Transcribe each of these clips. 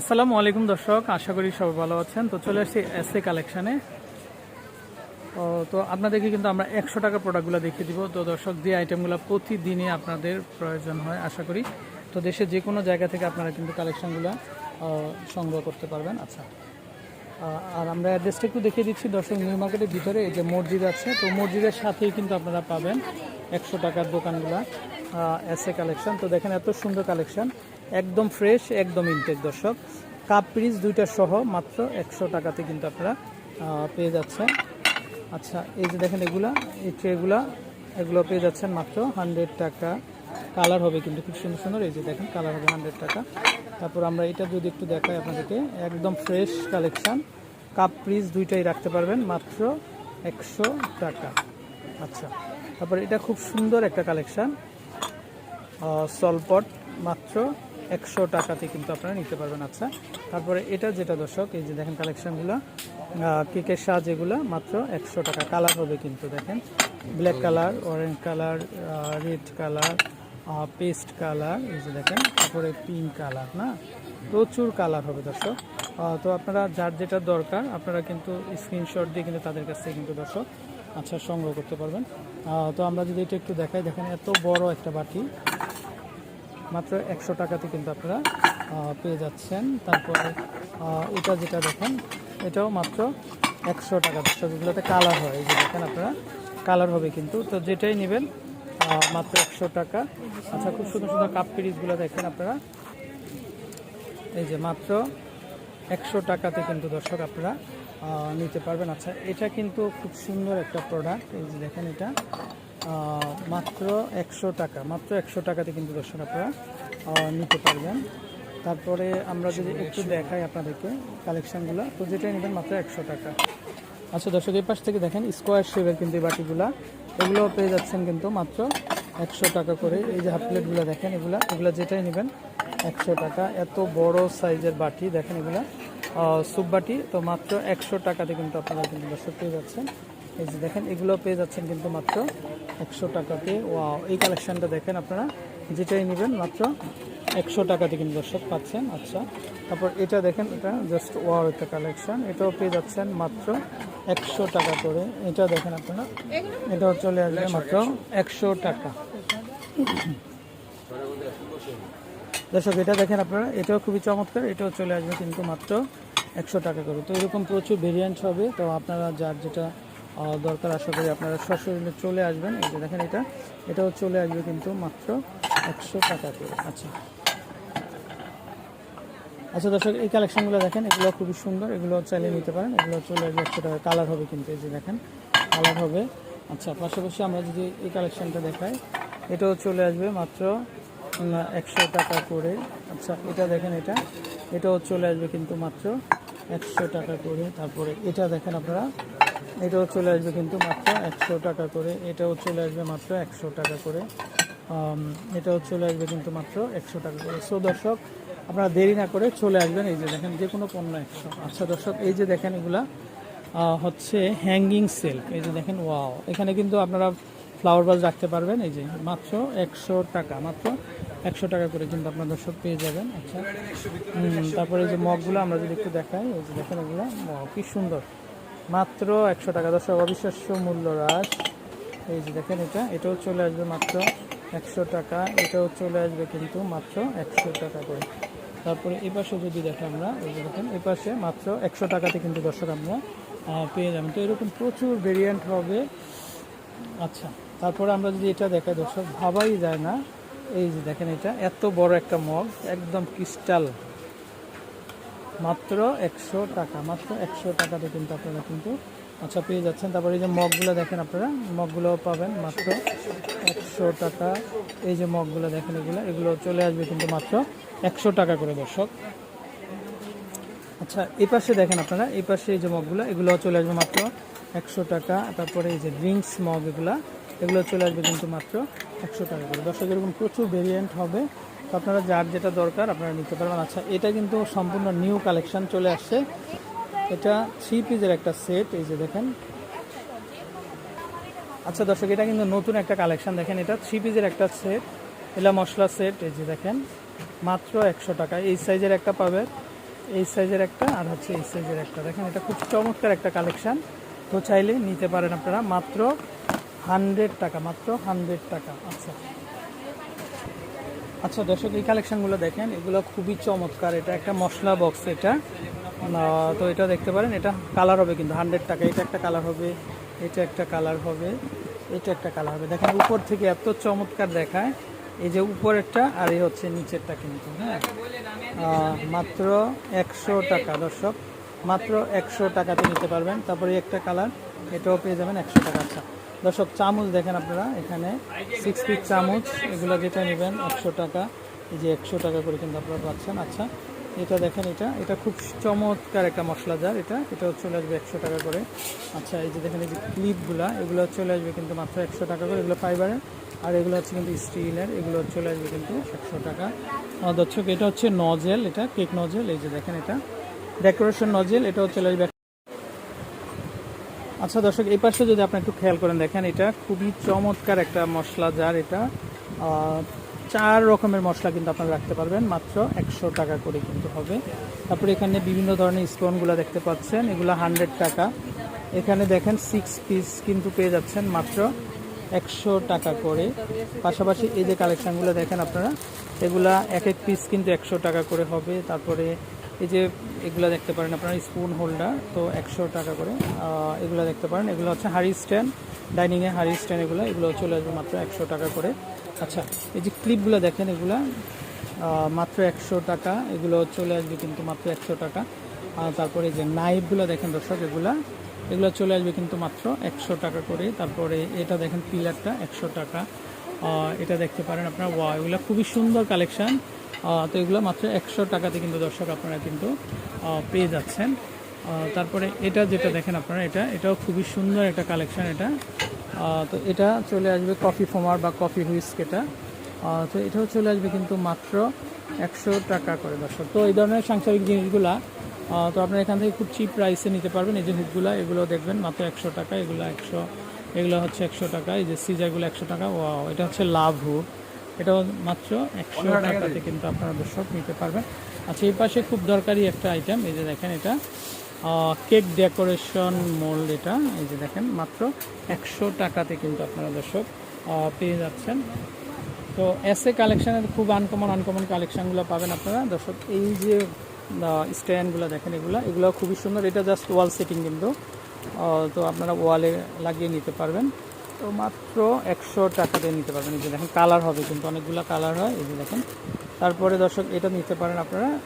আসসালামু আলাইকুম দর্শক, আশা করি সবাই ভালো আছেন। তো চলে আসছি এস এ কালেকশানে তো আপনাদেরকে কিন্তু আমরা একশো টাকা প্রোডাক্টগুলো দেখিয়ে দিব। তো দর্শক, যে আইটেমগুলো প্রতিদিনই আপনাদের প্রয়োজন হয়, আশা করি। তো দেশের যে কোনো জায়গা থেকে আপনারা কিন্তু কালেকশানগুলো সংগ্রহ করতে পারবেন। আচ্ছা। আর আমরা অ্যাড্রেসটা একটু দেখিয়ে দিচ্ছি। দর্শক নিউ মার্কেটের ভিতরে এই যে মসজিদ আছে, তো মসজিদের সাথেই কিন্তু আপনারা পাবেন একশো টাকার দোকানগুলা এস এ কালেকশন। তো দেখেন এত সুন্দর কালেকশন। একদম ফ্রেশ একদম ইনটেক দর্শক। কাপ পিস দুইটা সহ মাত্র একশো টাকাতে কিন্তু আপনারা পেয়ে যাচ্ছেন। আচ্ছা এই যে দেখেন এগুলা, এই ট্রেগুলা এগুলো পেয়ে যাচ্ছেন মাত্র হান্ড্রেড টাকা। কালার হবে কিন্তু খুব সুন্দর সুন্দর, এই যে দেখেন কালার হবে হান্ড্রেড টাকা। তারপর আমরা এটা যদি একটু দেখাই আপনাদেরকে, একদম ফ্রেশ কালেকশান কাপ পিস দুইটাই রাখতে পারবেন মাত্র একশো টাকা। আচ্ছা তারপর এটা খুব সুন্দর একটা কালেকশান সলপট মাত্র একশো টাকাতে কিন্তু আপনারা নিতে পারবেন। আচ্ছা তারপরে এটা যেটা দর্শক, এই যে দেখেন কালেকশনগুলো কেকের সাজ এগুলো মাত্র একশো টাকা। কালার হবে কিন্তু, দেখেন, black colour, orange colour red colour paste colour, এই যে দেখেন, তারপরে পিঙ্ক কালার, না? প্রচুর কালার হবে দর্শক। তো আপনারা যার যেটা দরকার, আপনারা কিন্তু স্ক্রিনশট দিয়ে কিন্তু তাদের কাছ থেকে কিন্তু দর্শক আচ্ছা সংগ্রহ করতে পারবেন। তো আমরা যদি এটা একটু দেখাই, দেখেন এত বড় একটা বাটি। মাত্র একশো টাকাতে কিন্তু আপনারা পেয়ে যাচ্ছেন। তারপরে এটা যেটা দেখেন, এটাও মাত্র একশো টাকা। দর্শক কালার হয়। এই যে দেখেন আপনারা, কালার হবে কিন্তু। তো যেটাই নেবেন মাত্র একশো টাকা। আচ্ছা খুব সুন্দর সুন্দর কাপ পিরিজগুলো দেখেন আপনারা। এই যে মাত্র একশো টাকাতে কিন্তু দর্শক আপনারা নিতে পারবেন। আচ্ছা এটা কিন্তু খুব সুন্দর একটা প্রোডাক্ট এই যে দেখেন এটা। মাত্র একশো টাকা, মাত্র একশো টাকাতে কিন্তু দর্শক আপনারা নিতে পারবেন। তারপরে আমরা যদি একটু দেখাই আপনাদেরকে কালেকশনগুলো, তো যেটাই নেবেন মাত্র একশো টাকা। আচ্ছা দর্শক, এই পাশ থেকে দেখেন, স্কোয়ার শেপের কিন্তু এই বাটিগুলা, এগুলো পেয়ে যাচ্ছেন কিন্তু মাত্র একশো টাকা করে। এই যে হাফ প্লেটগুলো দেখেন, এগুলা এগুলা যেটাই নেবেন, একশো টাকা। এত বড় সাইজের বাটি, দেখেন এগুলা স্যুপ বাটি, তো মাত্র একশো টাকাতে কিন্তু আপনারা কিন্তু দর্শক পেয়ে যাচ্ছেন। এই যে দেখেন, এগুলো পেয়ে যাচ্ছেন কিন্তু মাত্র একশো টাকাতে। ওয়াও এই কালেকশানটা দেখেন আপনারা, যেটাই নেবেন মাত্র একশো টাকাতে কিন্তু দর্শক পাচ্ছেন। আচ্ছা তারপর এটা দেখেন, এটা জাস্ট ওয়াও একটা কালেকশান এটাও পেয়ে যাচ্ছেন মাত্র একশো টাকা করে। এটা দেখেন আপনারা, এটাও চলে আসবে মাত্র একশো টাকা। দর্শক, এটা দেখেন আপনারা, এটাও খুবই চমৎকার, এটাও চলে আসবে কিন্তু মাত্র একশো টাকা করে। তো এরকম প্রচুর ভেরিয়েন্ট হবে, তো আপনারা যার যেটা দরকার, আশা করি আপনারা সশরীরে চলে আসবেন। এই যে দেখেন এটা, এটাও চলে আসবে কিন্তু মাত্র একশো টাকা করে। আচ্ছা। আচ্ছা দর্শক, এই কালেকশনগুলো দেখেন, এগুলো খুবই সুন্দর। এগুলো চাইলে নিতে পারেন। এগুলো চলে আসবে একশো টাকা। কালার হবে কিন্তু, এই যে দেখেন, কালার হবে। আচ্ছা পাশাপাশি আমরা যদি এই কালেকশনটা দেখাই, এটাও চলে আসবে মাত্র একশো টাকা করে। আচ্ছা এটা দেখেন এটা, এটাও চলে আসবে কিন্তু মাত্র একশো টাকা করে। তারপরে এটা দেখেন আপনারা এটাও চলে আসবে কিন্তু মাত্র একশো টাকা করে, এটাও চলে আসবে মাত্র একশো টাকা করে। এটাও চলে আসবে কিন্তু মাত্র একশো টাকা করে। সো দর্শক, আপনারা দেরি না করে চলে আসবেন। এই যে দেখেন যে কোনো পণ্য একশো। আচ্ছা দর্শক, এই যে দেখেন এগুলা হচ্ছে হ্যাঙ্গিং সেল এই যে দেখেন ওয়াও এখানে কিন্তু আপনারা ফ্লাওয়ার বাজ রাখতে পারবেন। এই যে মাত্র একশো টাকা, মাত্র একশো টাকা করে কিন্তু আপনার দর্শক পেয়ে যাবেন। আচ্ছা। তারপরে এই যে মগগুলো আমরা যদি একটু দেখাই, এই যে দেখেন এগুলো কি সুন্দর। মাত্র একশো টাকা। দর্শক, অবিশ্বাস্য মূল্য হ্রাস এই যে দেখেন এটা, এটাও চলে আসবে মাত্র একশো টাকা। এটাও চলে আসবে কিন্তু মাত্র একশো টাকা করে। তারপরে এই পাশে যদি দেখে আমরা, এই যে দেখেন এই পাশে মাত্র একশো টাকাতে কিন্তু দর্শক আমরা পেয়ে যাবেন। তো এরকম প্রচুর ভেরিয়েন্ট হবে। আচ্ছা তারপরে আমরা যদি এটা দেখাই, দর্শক, ভাবাই যায় না। এই যে দেখেন এটা, এত বড় একটা মগ, একদম ক্রিস্টাল মাত্র একশো টাকা, মাত্র একশো টাকাতে কিন্তু আপনারা কিন্তু আচ্ছা পেয়ে যাচ্ছেন। তারপরে এই যে মগগুলো দেখেন আপনারা মগগুলোও পাবেন মাত্র একশো টাকা। এই যে মগগুলো দেখেন এগুলো এগুলো চলে আসবে কিন্তু মাত্র একশো টাকা করে দর্শক। আচ্ছা এই পাশে দেখেন আপনারা, এই পাশে এই যে মগগুলো, এগুলো চলে আসবে মাত্র একশো টাকা। তারপরে এই যে ড্রিঙ্কস মগ এগুলো এগুলো চলে আসবে কিন্তু মাত্র একশো টাকা করে। দর্শক, এরকম প্রচুর ভেরিয়েন্ট হবে। তো আপনারা যার যেটা দরকার আপনারা নিতে পারবেন। আচ্ছা এটা কিন্তু সম্পূর্ণ নিউ কালেকশন চলে আসছে। এটা থ্রি পিসের একটা সেট এই যে দেখেন। আচ্ছা দর্শক, এটা কিন্তু নতুন একটা কালেকশন। দেখেন, এটা থ্রি পিসের একটা সেট এলা মশলা সেট এই যে দেখেন। মাত্র একশো টাকা। এই সাইজের একটা পাবে। এই সাইজের একটা আর হচ্ছে এই সাইজের একটা। দেখেন, এটা খুব চমৎকার একটা কালেকশান। তো চাইলে নিতে পারেন আপনারা। মাত্র হান্ড্রেড টাকা, মাত্র হান্ড্রেড টাকা। আচ্ছা। আচ্ছা দর্শক, এই কালেকশনগুলো দেখেন, এগুলো খুবই চমৎকার। এটা একটা মশলা বক্স এটা। তো এটা দেখতে পারেন, এটা কালার হবে কিন্তু হান্ড্রেড টাকা। এটা একটা কালার হবে, এটা একটা কালার হবে, এটা একটা কালার হবে। দেখেন, উপর থেকে এত চমৎকার দেখায়। এই যে উপরেরটা আর এই হচ্ছে নিচেরটা কিন্তু হ্যাঁ? মাত্র একশো টাকা, দর্শক। মাত্র একশো টাকাতে নিতে পারবেন। তারপরে একটা কালার এটাও পেয়ে যাবেন একশো টাকা। আচ্ছা দর্শক, চামচ দেখেন আপনারা, এখানে সিক্স পিস চামচ, এগুলো যেটা নেবেন একশো টাকা। এই যে একশো টাকা করে কিন্তু আপনারা পাচ্ছেন। আচ্ছা এটা দেখেন এটা এটা খুব চমৎকার একটা মশলা জার এটা, এটাও চলে আসবে একশো টাকা করে। আচ্ছা এই যে দেখেন এই যে ক্লিপগুলা, এগুলো চলে আসবে কিন্তু মাত্র একশো টাকা করে, এগুলো ফাইবারের আর এগুলো হচ্ছে কিন্তু স্টিলের, এগুলো চলে আসবে কিন্তু একশো টাকা। দর্শক, এটা হচ্ছে নজেল, এটা কেক নজেল, এই যে দেখেন এটা। ডেকোরেশন নজেল, এটাও চলে আসবে আচ্ছা দর্শক, এই পাশে যদি আপনি একটু খেয়াল করেন, দেখেন এটা খুবই চমৎকার একটা মশলা যার এটা। চার রকমের মশলা কিন্তু আপনারা রাখতে পারবেন, মাত্র একশো টাকা করে কিন্তু হবে। তারপরে এখানে বিভিন্ন ধরনের স্টোনগুলো দেখতে পাচ্ছেন, এগুলো হান্ড্রেড টাকা। এখানে দেখেন সিক্স পিস কিন্তু পেয়ে যাচ্ছেন মাত্র একশো টাকা করে। পাশাপাশি এই যে কালেকশানগুলো দেখেন আপনারা, এগুলা এক এক পিস কিন্তু একশো টাকা করে হবে। তারপরে এই যে এগুলো দেখতে পারেন আপনারা স্পুন হোল্ডার তো একশো টাকা করে। এগুলো দেখতে পারেন। এগুলো হচ্ছে হাড়ি স্ট্যান্ড ডাইনিংয়ে হাড়ি স্ট্যান্ড এগুলো এগুলো চলে আসবে মাত্র একশো টাকা করে। আচ্ছা এই যে ক্লিপগুলো দেখেন এগুলা মাত্র একশো টাকা, এগুলো চলে আসবে কিন্তু মাত্র একশো টাকা। তারপরে যে নাইফগুলো দেখেন দর্শক, এগুলা, এগুলো চলে আসবে কিন্তু মাত্র একশো টাকা করে। তারপরে এটা দেখেন পিলারটা একশো টাকা। এটা দেখতে পারেন আপনার। ওয়া এগুলো খুবই সুন্দর কালেকশন। তো এগুলো মাত্র একশো টাকাতে কিন্তু দর্শক আপনারা কিন্তু পেয়ে যাচ্ছেন। তারপরে এটা যেটা দেখেন আপনারা, এটা, এটাও খুবই সুন্দর একটা কালেকশন এটা। তো এটা চলে আসবে কফি ফোমার বা কফি হুইস্ক এটা। তো এটাও চলে আসবে কিন্তু মাত্র একশো টাকা করে দর্শক। তো এই ধরনের সাংসারিক জিনিসগুলা তো আপনারা এখান থেকে খুব চিপ প্রাইসে নিতে পারবেন। এই যে হুকগুলো এগুলো দেখবেন মাত্র একশো টাকা, এগুলো একশো এগুলো হচ্ছে একশো টাকা এই যে সিজারগুলো একশো টাকা ও এটা হচ্ছে লাভ। হুক এটাও মাত্র একশো টাকাতে কিন্তু আপনারা দর্শক নিতে পারবেন। আচ্ছা এই পাশে খুব দরকারি একটা আইটেম এই যে দেখেন এটা। কেক ডেকোরেশন মোল্ড এটা এই যে দেখেন মাত্র একশো টাকাতে কিন্তু আপনারা দর্শক পেয়ে যাচ্ছেন। তো এসএ কালেকশানের খুব আনকমন আনকমন কালেকশানগুলো পাবেন আপনারা। দর্শক এই যে স্ট্যান্ডগুলো দেখেন এগুলো এগুলো খুবই সুন্দর। এটা জাস্ট ওয়াল সেটিং কিন্তু। তো আপনারা ওয়ালে লাগিয়ে নিতে পারবেন। তো মাত্র একশো টাকাতে নিতে পারবেন। এই যে দেখেন, কালার হবে কিন্তু, অনেকগুলো কালার হয়। এই যে দেখেন, তারপরে দর্শক, এটা নিতে পারেন আপনারা।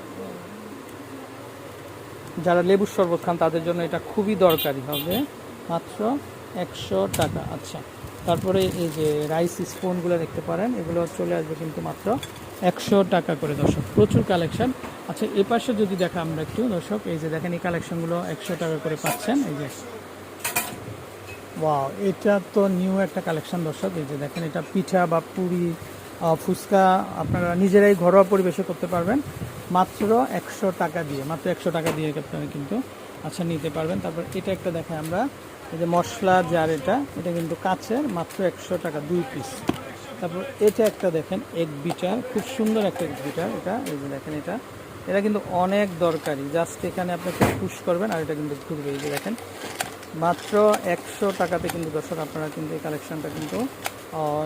যারা লেবুর শরবত খান, তাদের জন্য এটা খুবই দরকারি হবে। মাত্র একশো টাকা। আচ্ছা তারপরে এই যে রাইস স্পুনগুলো দেখতে পারেন, এগুলো চলে আসবে কিন্তু মাত্র একশো টাকা করে দর্শক। প্রচুর কালেকশন। আচ্ছা এ পাশে যদি দেখা আমরা একটু, দর্শক, এই যে দেখেন এই কালেকশনগুলো একশো টাকা করে পাচ্ছেন, এই যে। ওয়াও, এটা তো নিউ একটা কালেকশন, দর্শক, এই যে দেখেন এটা পিঠা বা পুরি ফুচকা, আপনারা নিজেরাই ঘরোয়া পরিবেশে করতে পারবেন। মাত্র একশো টাকা দিয়ে, মাত্র একশো টাকা দিয়ে আপনারা কিন্তু আচ্ছা নিতে পারবেন। তারপর এটা একটা দেখেন আমরা, এই যে মশলা জার এটা এটা কিন্তু কাছের মাত্র একশো টাকা, দুই পিস। তারপর এটা একটা দেখেন এগ বিটার, খুব সুন্দর একটা এগ বিটার এটা, এই যে দেখেন এটা। এটা কিন্তু অনেক দরকারি। জাস্ট এখানে আপনি পুশ করবেন আর এটা কিন্তু ঘুরবে, এই যে দেখেন। মাত্র একশো টাকাতে কিন্তু দর্শক আপনারা কিন্তু এই কালেকশনটা কিন্তু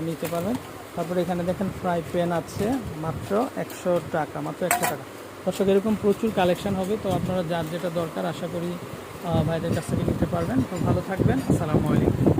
নিতে পারবেন। তারপরে এখানে দেখেন ফ্রাই প্যান আছে, মাত্র একশো টাকা, মাত্র একশো টাকা। দর্শক, এরকম প্রচুর কালেকশান হবে, তো আপনারা যার যেটা দরকার আশা করি ভাইদের কাছ থেকে নিতে পারবেন। তো ভালো থাকবেন, আসসালামু আলাইকুম।